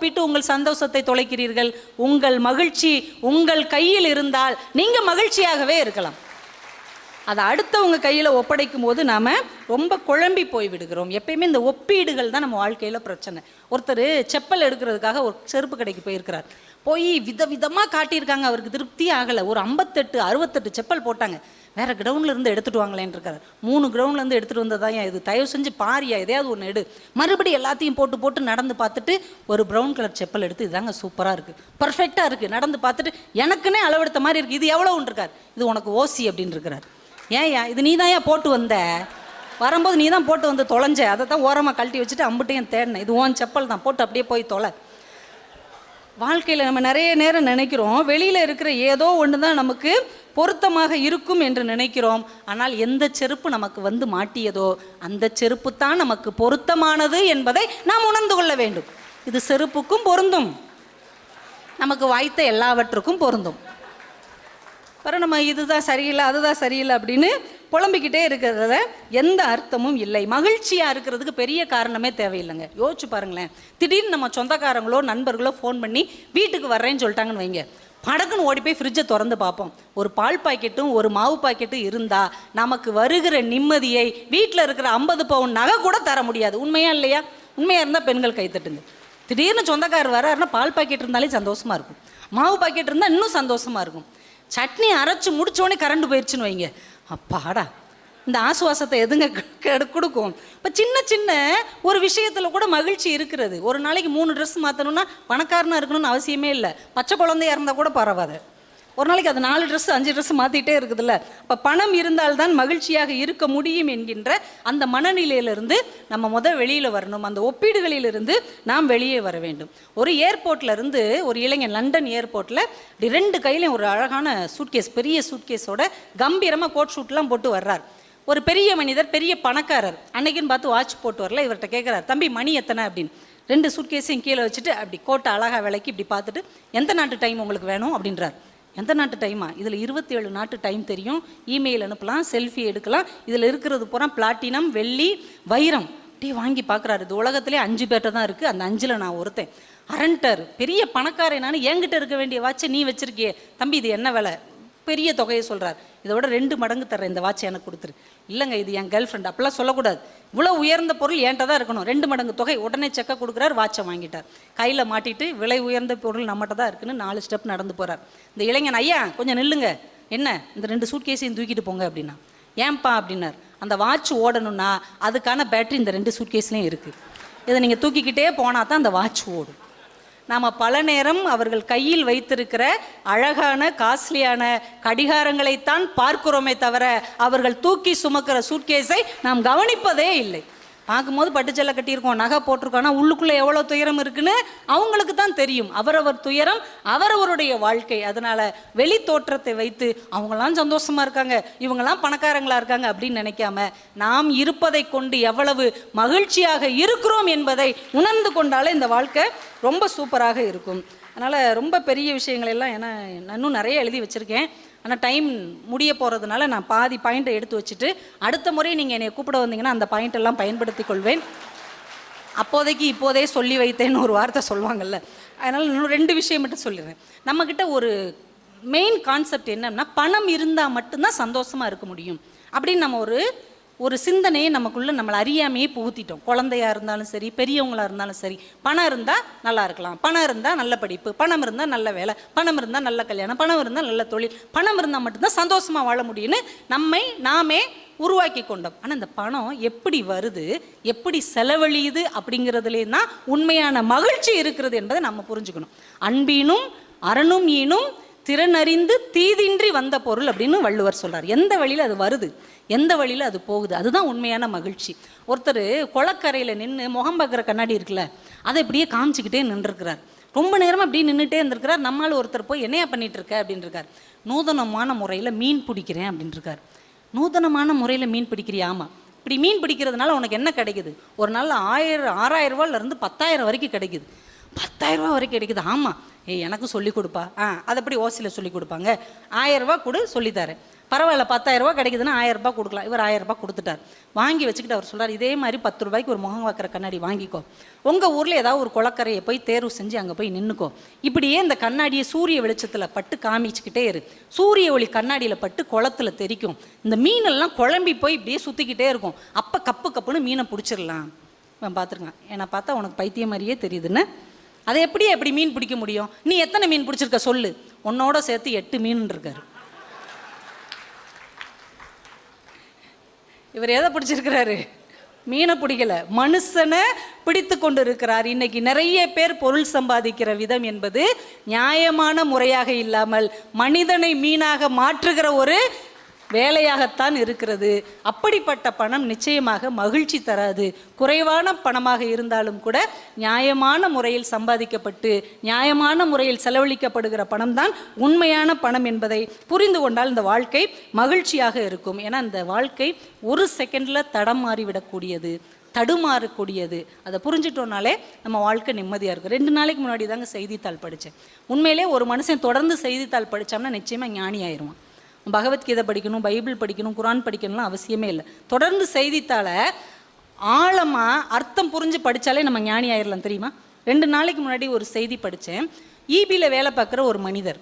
ஒப்பிட்டு உங்கள் சந்தோஷத்தை தொலைக்கிறீர்கள். உங்கள் மகிழ்ச்சி உங்கள் கையில் இருந்தால் நீங்கள் மகிழ்ச்சியாகவே இருக்கலாம். அதை அடுத்தவங்க கையில் ஒப்படைக்கும் போது நாம் ரொம்ப குழம்பி போய் விடுகிறோம். எப்பயுமே இந்த ஒப்பீடுகள் தான் நம்ம வாழ்க்கையில் பிரச்சனை. ஒருத்தர் செப்பல் எடுக்கிறதுக்காக ஒரு செருப்பு கடைக்கு போயிருக்கிறார். போய் விதவிதமாக காட்டியிருக்காங்க. அவருக்கு திருப்தி ஆகலை. ஒரு ஐம்பத்தெட்டு அறுபத்தெட்டு செப்பல் போட்டாங்க. வேற கிரவுண்ட்ல இருந்து எடுத்துட்டு வாங்களேன்னு இருக்காரு. மூணு கிரவுண்ட்ல இருந்து எடுத்துட்டு இது? தயவு செஞ்சு பாரியா எதையாவது ஒன்று எடு. மறுபடியும் எல்லாத்தையும் போட்டு போட்டு நடந்து பார்த்துட்டு ஒரு ப்ரௌன் கலர் செப்பல் எடுத்து இதாங்க சூப்பராக இருக்கு. பர்ஃபெக்டாக இருக்கு. நடந்து பார்த்துட்டு எனக்குன்னே அளவெடுத்த மாதிரி இருக்கு. இது எவ்வளோன்னு இருக்கார்? இது உனக்கு ஓசி அப்படின்னு இருக்கிறார் ஏன்யா இது நீ தான் போட்டு வந்த? வரும்போது நீ தான் போட்டு வந்து தொலைஞ்ச? அதை தான் ஓரமாக கழட்டி வச்சுட்டு அம்புட்டையும் தேடினேன் இது ஓன் செப்பல் தான். போட்டு அப்படியே போய் தொலை. வாழ்க்கையில் நம்ம நிறைய நேரம் நினைக்கிறோம். வெளியில் இருக்கிற ஏதோ ஒன்று தான் நமக்கு பொருத்தமாக இருக்கும் என்று நினைக்கிறோம். ஆனால் எந்த செருப்பு நமக்கு வந்து மாட்டியதோ அந்த செருப்பு தான் நமக்கு பொருத்தமானது என்பதை நாம் உணர்ந்து கொள்ள வேண்டும். இது செருப்புக்கும் பொருந்தும். நமக்கு வாய்த்த எல்லாவற்றுக்கும் பொருந்தும். அப்புறம் நம்ம இதுதான் சரியில்லை அதுதான் சரியில்லை அப்படின்னு புலம்பிக்கிட்டே இருக்கிறத எந்த அர்த்தமும் இல்லை. மகிழ்ச்சியாக இருக்கிறதுக்கு பெரிய காரணமே தேவையில்லைங்க. யோசிச்சு பாருங்களேன். திடீர்னு நம்ம சொந்தக்காரங்களோ நண்பர்களோ ஃபோன் பண்ணி வீட்டுக்கு வர்றேன்னு சொல்லிட்டாங்கன்னு வைங்க. படக்குன்னு ஓடி போய் ஃப்ரிட்ஜை திறந்து பார்ப்போம். ஒரு பால் பாக்கெட்டும் ஒரு மாவு பாக்கெட்டும் இருந்தால் நமக்கு வருகிற நிம்மதியை வீட்டில் இருக்கிற ஐம்பது பவுன் நகை கூட தர முடியாது. உண்மையா இல்லையா? உண்மையாக இருந்தால் பெண்கள் கைத்தட்டுங்க திடீர்னு சொந்தக்காரர் வராருன்னா பால் பாக்கெட் இருந்தாலே சந்தோஷமாக இருக்கும். மாவு பாக்கெட் இருந்தால் இன்னும் சந்தோஷமாக இருக்கும். சட்னி அரைச்சி முடிச்சோடனே கரண்ட் போயிடுச்சுன்னு வைங்க. அப்பாடா இந்த ஆசுவாசத்தை எதுங்க கெடு- கொடுக்கும்? இப்போ சின்ன சின்ன ஒரு விஷயத்தில் கூட மகிழ்ச்சி இருக்கிறது. ஒரு நாளைக்கு மூணு ட்ரெஸ் மாற்றணும்னா பணக்காரனாக இருக்கணும்னு அவசியமே இல்லை. பச்சை குழந்தையாக இருந்தால் கூட பரவாது. ஒரு நாளைக்கு அது நாலு ட்ரெஸ் அஞ்சு ட்ரெஸ் மாற்றிட்டே இருக்குதுல்ல. இப்போ பணம் இருந்தால்தான் மகிழ்ச்சியாக இருக்க முடியும் என்கின்ற அந்த மனநிலையிலிருந்து நம்ம முத வெளியில் வரணும். அந்த ஒப்பீடுகளிலிருந்து நாம் வெளியே வர வேண்டும். ஒரு ஏர்போர்ட்ல இருந்து ஒரு இளைஞன் லண்டன் ஏர்போர்ட்டில் இப்படி ரெண்டு கையிலையும் ஒரு அழகான சூட்கேஸ் பெரிய சூட்கேஸோட கம்பீரமாக கோட் ஷூட்லாம் போட்டு வர்றார். ஒரு பெரிய மனிதர் பெரிய பணக்காரர். அன்னைக்குன்னு பார்த்து வாட்ச் போட்டு வரல இவர்கிட்ட கேட்குறாரு தம்பி மணி எத்தனை? அப்படின்னு. ரெண்டு சூட்கேஸையும் கீழே வச்சுட்டு அப்படி கோட்டை அழகாக விலைக்கு இப்படி பார்த்துட்டு எந்த நாட்டு டைம் உங்களுக்கு வேணும்? அப்படின்றார். எந்த நாட்டு டைமா இதில் இருபத்தி ஏழு நாட்டு டைம் தெரியும். இமெயில் அனுப்பலாம் செல்ஃபி எடுக்கலாம். இதில் இருக்கிறது பூரா பிளாட்டினம் வெள்ளி வைரம். அப்படியே வாங்கி பார்க்குறாரு இது உலகத்திலே அஞ்சு பேர்ட்ட தான் இருக்குது அந்த அஞ்சில் நான் ஒருத்தன். அரண்டர் பெரிய பணக்காரன் நான் என்கிட்ட இருக்க வேண்டிய வாட்சை நீ வச்சிருக்கியே. தம்பி இது என்ன விலை? பெரிய தொகையை சொல்கிறார் இதை விட ரெண்டு மடங்கு தர்றேன் இந்த வாட்ச் எனக்கு கொடுத்துரு. இல்லைங்க இது என் கேர்ள் ஃப்ரெண்ட் அப்படிலாம் சொல்லக்கூடாது. இவ்வளோ உயர்ந்த பொருள் என்கிட்ட தான் இருக்கணும். ரெண்டு மடங்கு தொகை உடனே செக்கை கொடுக்குறாரு வாட்சை வாங்கிட்டார். கையில் மாட்டிட்டு விலை உயர்ந்த பொருள் நம்மகிட்ட தான் இருக்குன்னு நாலு ஸ்டெப் நடந்து போகிறார் இந்த இளைஞன் ஐயா கொஞ்சம் நில்லுங்க. என்ன? இந்த ரெண்டு சூட்கேஸையும் தூக்கிட்டு போங்க அப்படின்னா. ஏன்பா? அப்படின்னார். அந்த வாட்ச் ஓடணும்னா அதுக்கான பேட்டரி இந்த ரெண்டு சூட்கேஸ்லேயும் இருக்குது இதை நீங்கள் தூக்கிக்கிட்டே போனால் தான் அந்த வாட்ச் ஓடும். நாம் பல நேரம் அவர்கள் கையில் வைத்திருக்கிற அழகான காஸ்ட்லியான கடிகாரங்களைத்தான் பார்க்கிறோமே தவிர அவர்கள் தூக்கி சுமக்கிற சூட்கேஸை நாம் கவனிப்பதே இல்லை. பார்க்கும்போது பட்டுச்செல்ல கட்டியிருக்கோம் நகை போட்டிருக்கோம். ஆனால் உள்ளுக்குள்ளே எவ்வளோ துயரம் இருக்குன்னு அவங்களுக்கு தான் தெரியும். அவரவர் துயரம் அவரவருடைய வாழ்க்கை. அதனால் வெளி தோற்றத்தை வைத்து அவங்களாம் சந்தோஷமாக இருக்காங்க இவங்கெல்லாம் பணக்காரங்களாக இருக்காங்க அப்படின்னு நினைக்காம நாம் இருப்பதை கொண்டு எவ்வளவு மகிழ்ச்சியாக இருக்கிறோம் என்பதை உணர்ந்து கொண்டாலே இந்த வாழ்க்கை ரொம்ப சூப்பராக இருக்கும். அதனால் ரொம்ப பெரிய விஷயங்கள் எல்லாம் ஏன்னா இன்னும் நிறைய எழுதி வச்சுருக்கேன். ஆனால் டைம் முடிய போகிறதுனால நான் பாதி பாயிண்ட்டை எடுத்து வச்சுட்டு அடுத்த முறை நீங்கள் என்னை கூப்பிட வந்தீங்கன்னா அந்த பாயிண்ட் எல்லாம் பயன்படுத்தி கொள்வேன். அப்போதைக்கு இப்போதே சொல்லி வைத்தேன்னு ஒரு வார்த்தை சொல்லுவாங்கல்ல. அதனால் இன்னும் ரெண்டு விஷயம் மட்டும் சொல்லிடுறேன். நம்மக்கிட்ட ஒரு மெயின் கான்செப்ட் என்னன்னா பணம் இருந்தால் மட்டும்தான் சந்தோஷமாக இருக்க முடியும். அப்படின்னு நம்ம ஒரு ஒரு சிந்தனையை நமக்குள்ளே நம்மளை அறியாமையே புகுத்திட்டோம். குழந்தையா இருந்தாலும் சரி பெரியவங்களாக இருந்தாலும் சரி பணம் இருந்தால் நல்லா இருக்கலாம். பணம் இருந்தால் நல்ல படிப்பு பணம் இருந்தால் நல்ல வேலை பணம் இருந்தால் நல்ல கல்யாணம் பணம் இருந்தால் நல்ல தொழில் பணம் இருந்தால் மட்டும்தான் சந்தோஷமாக வாழ முடியும்னு நம்மை நாமே உருவாக்கி கொண்டோம். ஆனால் இந்த பணம் எப்படி வருது எப்படி செலவழியுது அப்படிங்கிறதுலே தான் உண்மையான மகிழ்ச்சி இருக்கிறது என்பதை நம்ம புரிஞ்சுக்கணும். அன்பீனும் அரணும் ஈனும் திறனறிந்து தீதின்றி வந்த பொருள் அப்படின்னு வள்ளுவர் சொல்கிறார் எந்த வழியில் அது வருது? எந்த வழியில் அது போகுது? அதுதான் உண்மையான மகிழ்ச்சி. ஒருத்தர் குளக்கரையில் நின்று முகம் பார்க்குற கண்ணாடி இருக்குல்ல அதை இப்படியே காமிச்சிக்கிட்டே நின்றுருக்கிறார். ரொம்ப நேரமாக அப்படியே நின்றுட்டே இருந்திருக்கிறார். நம்மால் ஒருத்தர் போய் என்னையா பண்ணிட்டு இருக்க? அப்படின்னு இருக்கார் நூதனமான முறையில் மீன் பிடிக்கிறேன் அப்படின்னு இருக்கார் நூதனமான முறையில் மீன் பிடிக்கிறியா? ஆமாம் இப்படி மீன் பிடிக்கிறதுனால உனக்கு என்ன கிடைக்குது? ஒரு நாள் ஆயிரம் ஆறாயிரம் ரூபாயிலேருந்து பத்தாயிரம் வரைக்கும் கிடைக்குது. பத்தாயிரம் ரூபா வரைக்கும் கிடைக்குது. ஆமாம் ஏய் எனக்கும் சொல்லிக் கொடுப்பா. ஆ அதை எப்படி ஓசியில் சொல்லிக் கொடுப்பாங்க? ஆயிரம் ரூபா கொடு சொல்லித்தரேன் பரவாயில்ல பத்தாயிரம் ரூபாய் கிடைக்குதுன்னா ஆயிரம் ரூபாய் கொடுக்கலாம். இவர் ஆயிரம் ரூபாய் கொடுத்துட்டார். வாங்கி வச்சுக்கிட்டு அவர் சொல்கிறார் இதே மாதிரி பத்து ரூபாய்க்கு ஒரு முகம் வைக்கிற கண்ணாடி வாங்கிக்கோ. உங்கள் ஊரில் ஏதாவது ஒரு குளக்கரையை போய் தேர்வு செஞ்சு அங்கே போய் நின்றுக்கோ இப்படியே இந்த கண்ணாடியை சூரிய வெளிச்சத்தில் பட்டு காமிச்சுக்கிட்டே இரு. சூரிய ஒளி கண்ணாடியில் பட்டு குளத்துல தெரிக்கும். இந்த மீனெல்லாம் குழம்பி போய் இப்படியே சுற்றிக்கிட்டே இருக்கும். அப்போ கப்பு கப்புன்னு மீனை பிடிச்சிடலாம். இவன் பார்த்துருக்கான் என்னை பார்த்தா உனக்கு பைத்தியம் மாதிரியே தெரியுதுன்னு. அதை எப்படி எப்படி மீன் பிடிக்க முடியும்? நீ எத்தனை மீன் பிடிச்சிருக்க சொல்லு. உன்னோட சேர்த்து எட்டு மீன் இருக்காரு இவர் எதை பிடிச்சிருக்கிறாரு? மீனை பிடிக்கல. மனுஷனை பிடித்து கொண்டு இருக்கிறார் இன்னைக்கு நிறைய பேர் பொருள் சம்பாதிக்கிற விதம் என்பது நியாயமான முறையாக இல்லாமல் மனிதனை மீனாக மாற்றுகிற ஒரு வேலையாகத்தான் இருக்கிறது. அப்படிப்பட்ட பணம் நிச்சயமாக மகிழ்ச்சி தராது. குறைவான பணமாக இருந்தாலும் கூட நியாயமான முறையில் சம்பாதிக்கப்பட்டு நியாயமான முறையில் செலவழிக்கப்படுகிற பணம் தான் உண்மையான பணம் என்பதை புரிந்து கொண்டால் இந்த வாழ்க்கை மகிழ்ச்சியாக இருக்கும். ஏன்னா இந்த வாழ்க்கை ஒரு செகண்டில் தடம் மாறிவிடக்கூடியது தடுமாறக்கூடியது. அதை புரிஞ்சிட்டோம்னாலே நம்ம வாழ்க்கை நிம்மதியாக இருக்கும். ரெண்டு நாளைக்கு முன்னாடி தாங்க செய்தித்தாள் படித்தேன். உண்மையிலே ஒரு மனுஷன் தொடர்ந்து செய்தித்தாள் படித்தோம்னா நிச்சயமாக ஞானி ஆயிடுவான் பகவத்கீதை படிக்கணும் பைபிள் படிக்கணும் குரான் படிக்கணும்லாம் அவசியமே இல்லை. தொடர்ந்து செய்தித்தாளை ஆழமாக அர்த்தம் புரிஞ்சு படித்தாலே நம்ம ஞானி ஆயிடலாம் தெரியுமா? ரெண்டு நாளைக்கு முன்னாடி ஒரு செய்தி படித்தேன். ஈபியில் வேலை பார்க்குற ஒரு மனிதர்.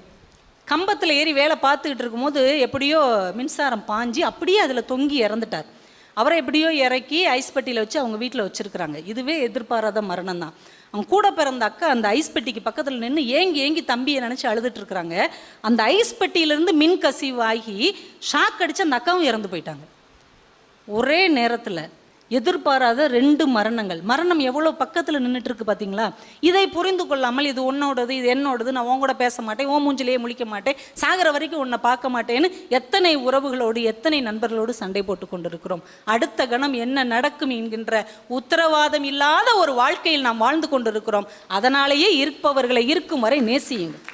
கம்பத்தில் ஏறி வேலை பார்த்துக்கிட்டு இருக்கும்போது எப்படியோ மின்சாரம் பாஞ்சு அப்படியே அதில் தொங்கி இறந்துட்டார். அவரை எப்படியோ இறக்கி ஐஸ் பெட்டியில் வச்சு அவங்க வீட்டில் வச்சுருக்குறாங்க. இதுவே எதிர்பாராத மரணம் தான். அவங்க கூட பிறந்த அக்கா அந்த ஐஸ் பெட்டிக்கு பக்கத்தில் நின்று ஏங்கி ஏங்கி தம்பியை நினச்சி அழுதுட்டு இருக்கிறாங்க. அந்த ஐஸ் பெட்டியிலேருந்து மின் கசிவு ஆகி ஷாக் அடித்து அந்த அக்காவும் இறந்து போயிட்டாங்க. ஒரே நேரத்தில் எதிர்பாராத ரெண்டு மரணங்கள். மரணம் எவ்வளோ பக்கத்தில் நின்றுட்டு இருக்கு பார்த்தீங்களா இதை புரிந்து கொள்ளாமல் இது உன்னோடது இது என்னோடது நான் உன் கூட பேச மாட்டேன் உன் மூஞ்சிலேயே முழிக்க மாட்டேன் சாகிற வரைக்கும் உன்னை பார்க்க மாட்டேன்னு எத்தனை உறவுகளோடு எத்தனை நண்பர்களோடு சண்டை போட்டு கொண்டிருக்கிறோம். அடுத்த கணம் என்ன நடக்கும் என்கின்ற உத்தரவாதம் இல்லாத ஒரு வாழ்க்கையில் நாம் வாழ்ந்து கொண்டிருக்கிறோம். அதனாலேயே இருப்பவர்களை இருக்கும் வரை நேசியுங்கள்.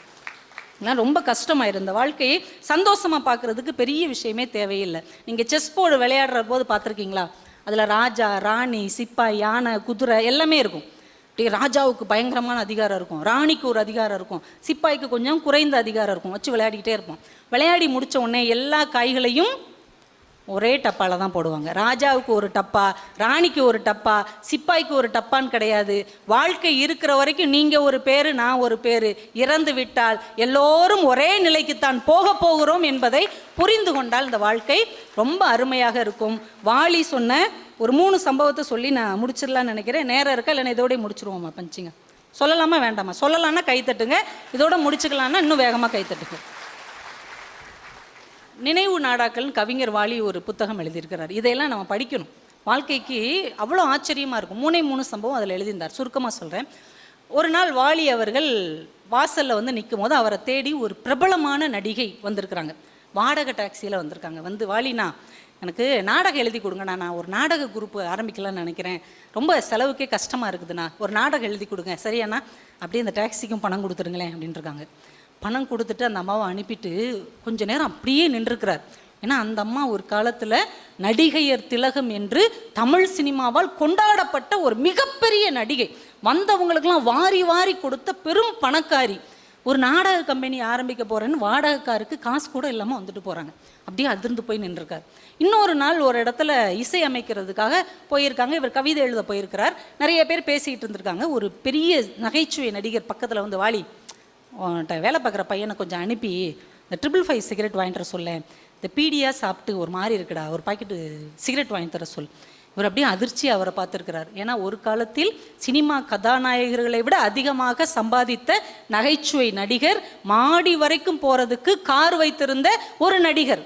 இதெல்லாம் ரொம்ப கஷ்டமாக இருந்த வாழ்க்கையை சந்தோஷமாக பார்க்குறதுக்கு பெரிய விஷயமே தேவையில்லை. நீங்கள் செஸ் போர்டு விளையாடுற போது பார்த்துருக்கீங்களா? அதில் ராஜா ராணி சிப்பாய் யானை குதிரை எல்லாமே இருக்கும். அப்படியே ராஜாவுக்கு பயங்கரமான அதிகாரம் இருக்கும். ராணிக்கு ஒரு அதிகாரம் இருக்கும். சிப்பாய்க்கு கொஞ்சம் குறைந்த அதிகாரம் இருக்கும். வச்சு விளையாடிக்கிட்டே இருப்போம் விளையாடி முடித்த உடனே எல்லா காய்களையும் ஒரே டப்பாவில் தான் போடுவாங்க. ராஜாவுக்கு ஒரு டப்பா ராணிக்கு ஒரு டப்பா சிப்பாய்க்கு ஒரு டப்பான்னு கிடையாது. வாழ்க்கை இருக்கிற வரைக்கும் நீங்கள் ஒரு பேர் நான் ஒரு பேர். இறந்து விட்டால் எல்லோரும் ஒரே நிலைக்குத்தான் போக போகிறோம் என்பதை புரிந்து கொண்டால் இந்த வாழ்க்கை ரொம்ப அருமையாக இருக்கும். வாலி சொன்ன ஒரு மூணு சம்பவத்தை சொல்லி நான் முடிச்சிடலாம்னு நினைக்கிறேன். நேரம் இருக்கா? இல்லைன்னா இதோடய முடிச்சிருவோம்மா பஞ்சிங்க? சொல்லலாமா வேண்டாமா? சொல்லலாம்னா கைத்தட்டுங்க இதோட முடிச்சுக்கலாம்னா இன்னும் வேகமாக கைத்தட்டுங்க நினைவு நாடாக்கள்னு கவிஞர் வாலி ஒரு புத்தகம் எழுதியிருக்கிறார். இதையெல்லாம் நம்ம படிக்கணும். வாழ்க்கைக்கு அவ்வளோ ஆச்சரியமாக இருக்கும். மூணே மூணு சம்பவம் அதில் எழுதியிருந்தார். சுருக்கமாக சொல்கிறேன் ஒரு நாள் வாலி அவர்கள் வாசலில் வந்து நிற்கும் போது அவரை தேடி ஒரு பிரபலமான நடிகை வந்திருக்கிறாங்க. வாடகை டாக்ஸியில் வந்திருக்காங்க. வந்து வாலினா எனக்கு நாடகம் எழுதி கொடுங்கண்ணா. நான் ஒரு நாடக குரூப் ஆரம்பிக்கலாம்னு நினைக்கிறேன். ரொம்ப செலவுக்கே கஷ்டமாக இருக்குதுண்ணா. ஒரு நாடகம் எழுதி கொடுங்க. சரியாண்ணா? அப்படியே அந்த டாக்ஸிக்கும் பணம் கொடுத்துருங்களேன் அப்படின்ட்டுருக்காங்க பணம் கொடுத்துட்டு அந்த அம்மாவை அனுப்பிட்டு கொஞ்ச நேரம் அப்படியே நின்றுக்கிறார் ஏன்னா அந்த அம்மா ஒரு காலத்தில் நடிகையர் திலகம் என்று தமிழ் சினிமாவால் கொண்டாடப்பட்ட ஒரு மிகப்பெரிய நடிகை. வந்தவங்களுக்கெல்லாம் வாரி வாரி கொடுத்த பெரும் பணக்காரி. ஒரு நாடக கம்பெனி ஆரம்பிக்க போகிறேன்னு வாடகைக்காருக்கு காசு கூட இல்லாமல் வந்துட்டு போகிறாங்க அப்படியே அதிர்ந்து போய் நின்றுருக்கார். இன்னொரு நாள் ஒரு இடத்துல இசை அமைக்கிறதுக்காக போயிருக்காங்க. இவர் கவிதை எழுத போயிருக்கிறார். நிறைய பேர் பேசிக்கிட்டு இருந்திருக்காங்க. ஒரு பெரிய நகைச்சுவை நடிகர் பக்கத்தில் வந்து வாலி உன்கிட்ட வேலை பார்க்குற பையனை கொஞ்சம் அனுப்பி இந்த ட்ரிபிள் ஃபைவ் சிகரெட் வாங்கிட்டு வர சொல்ல இந்த பீடியா சாப்பிட்டு ஒரு மாதிரி இருக்குடா ஒரு பாக்கெட்டு சிகரெட் வாங்கி தர சொல். இவர் அப்படியே அதிர்ச்சி அவரை பார்த்துருக்கிறார். ஏன்னா ஒரு காலத்தில் சினிமா கதாநாயகர்களை விட அதிகமாக சம்பாதித்த நகைச்சுவை நடிகர் மாடி வரைக்கும் போகிறதுக்கு கார் வைத்திருந்த ஒரு நடிகர்.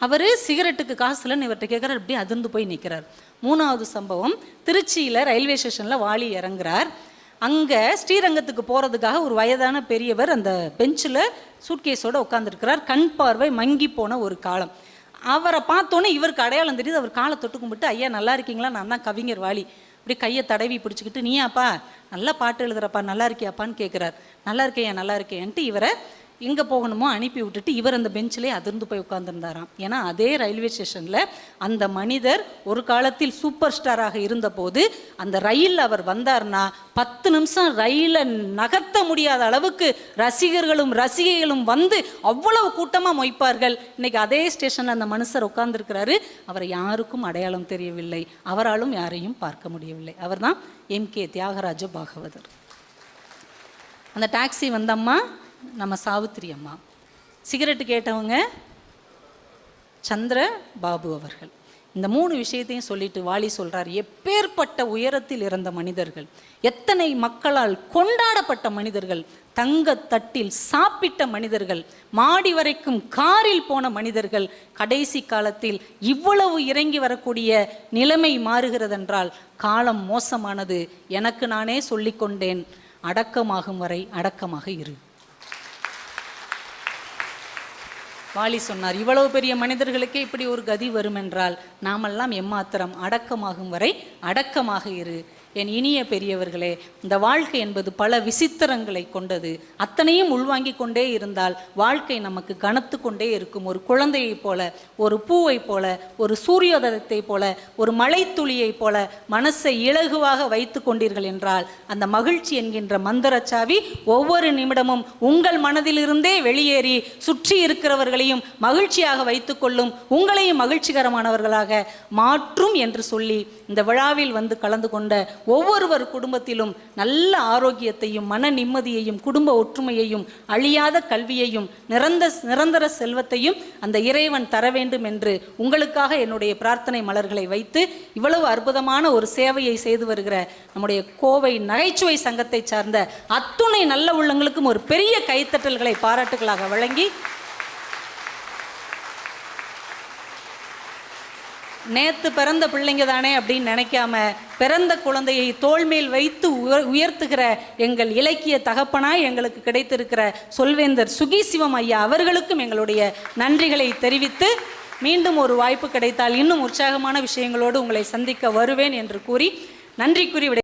அவர் சிகரெட்டுக்கு காசு இல்லைன்னு இவர்கிட்ட கேட்குறாரு. அப்படியே அதிர்ந்து போய் நிற்கிறார் மூணாவது சம்பவம் திருச்சியில் ரயில்வே ஸ்டேஷனில் வாலி இறங்குறார். அங்கே ஸ்ரீரங்கத்துக்கு போகிறதுக்காக ஒரு வயதான பெரியவர் அந்த பெஞ்சில் சூட்கேஸோடு உட்காந்துருக்கிறார் கண் பார்வை மங்கி போன ஒரு காலம். அவரை பார்த்தோன்னே இவருக்கு அடையாளம் தெரியுது. அவர் காலை தொட்டு கும்பிட்டு ஐயா நல்லா இருக்கீங்களா? நான் தான் கவிஞர் வாலி. இப்படி கையை தடவி பிடிச்சிக்கிட்டு நீயாப்பா நல்லா பாட்டு எழுதுறப்பா நல்லா இருக்கியாப்பான்னு கேட்குறார் நல்லா இருக்கேன் நல்லா இருக்கேன்ட்டு இவரை எங்கே போகணுமோ அனுப்பி விட்டுட்டு இவர் அந்த பெஞ்சிலே அதிர்ந்து போய் உட்காந்துருந்தாராம் ஏன்னா அதே ரயில்வே ஸ்டேஷனில் அந்த மனிதர் ஒரு காலத்தில் சூப்பர் ஸ்டாராக இருந்தபோது அந்த ரயில் அவர் வந்தார்னா பத்து நிமிஷம் ரயிலை நகர்த்த முடியாத அளவுக்கு ரசிகர்களும் ரசிகைகளும் வந்து அவ்வளவு கூட்டமாக மொய்ப்பார்கள். இன்னைக்கு அதே ஸ்டேஷனில் அந்த மனுஷர் உட்கார்ந்துருக்கிறாரு. அவரை யாருக்கும் அடையாளம் தெரியவில்லை. அவராலும் யாரையும் பார்க்க முடியவில்லை. அவர்தான் எம் கே தியாகராஜ பாகவதர். அந்த டாக்ஸி வந்தம்மா நம்ம சாவித்திரி அம்மா. சிகரெட்டு கேட்டவங்க சந்திர பாபு அவர்கள். இந்த மூணு விஷயத்தையும் சொல்லிட்டு வாலி சொல்றார். எப்பேற்பட்ட உயரத்தில் இருந்த மனிதர்கள் எத்தனை மக்களால் கொண்டாடப்பட்ட மனிதர்கள் தங்க தட்டில் சாப்பிட்ட மனிதர்கள் மாடி வரைக்கும் காரில் போன மனிதர்கள் கடைசி காலத்தில் இவ்வளவு இறங்கி வரக்கூடிய நிலைமை மாறுகிறதென்றால் காலம் மோசமானது. எனக்கு நானே சொல்லிக்கொண்டேன். அடக்கமாகும் வரை அடக்கமாக இரு. வாலி சொன்னார் இவ்வளவு பெரிய மனிதர்களுக்கே இப்படி ஒரு கதி வரும் என்றால் நாமெல்லாம் எம்மாத்திரம் அடக்கமாகும் வரை அடக்கமாக இரு. என் இனிய பெரியவர்களே இந்த வாழ்க்கை என்பது பல விசித்திரங்களை கொண்டது. அத்தனையும் உள்வாங்கி கொண்டே இருந்தால் வாழ்க்கை நமக்கு கனத்து கொண்டே இருக்கும். ஒரு குழந்தையைப் போல ஒரு பூவைப் போல ஒரு சூரியோதயத்தை போல ஒரு மழைத்துளியைப் போல மனசை இலகுவாக வைத்து கொண்டீர்கள் என்றால் அந்த மகிழ்ச்சி என்கின்ற மந்திரச்சாவி ஒவ்வொரு நிமிடமும் உங்கள் மனதிலிருந்தே வெளியேறி சுற்றி இருக்கிறவர்களையும் மகிழ்ச்சியாக வைத்துக்கொள்ளும் உங்களையும் மகிழ்ச்சிகரமானவர்களாக மாற்றும் என்று சொல்லி இந்த விழாவில் வந்து கலந்து கொண்ட ஒவ்வொருவர் குடும்பத்திலும் நல்ல ஆரோக்கியத்தையும் மன நிம்மதியையும் குடும்ப ஒற்றுமையையும் அழியாத கல்வியையும் நிரந்த நிரந்தர செல்வத்தையும் அந்த இறைவன் தர வேண்டும் என்று உங்களுக்காக என்னுடைய பிரார்த்தனை மலர்களை வைத்து இவ்வளவு அற்புதமான ஒரு சேவையை செய்து வருகிற நம்முடைய கோவை நகைச்சுவை சங்கத்தை சார்ந்த அத்துணை நல்ல உள்ளங்களுக்கும் ஒரு பெரிய கைத்தட்டல்களை பாராட்டுகளாக வழங்கி நேத்து பிறந்த பிள்ளைங்க தானே அப்படின்னு நினைக்காம பிறந்த குழந்தையை தோல்மேல் வைத்து உயர்- உயர்த்துகிற எங்கள் இலக்கிய தகப்பனாய் எங்களுக்கு கிடைத்திருக்கிற சொல்வேந்தர் சுகி சிவம் ஐயா அவர்களுக்கும் எங்களுடைய நன்றிகளை தெரிவித்து மீண்டும் ஒரு வாய்ப்பு கிடைத்தால் இன்னும் உற்சாகமான விஷயங்களோடு உங்களை சந்திக்க வருவேன் என்று கூறி நன்றி கூறி விடை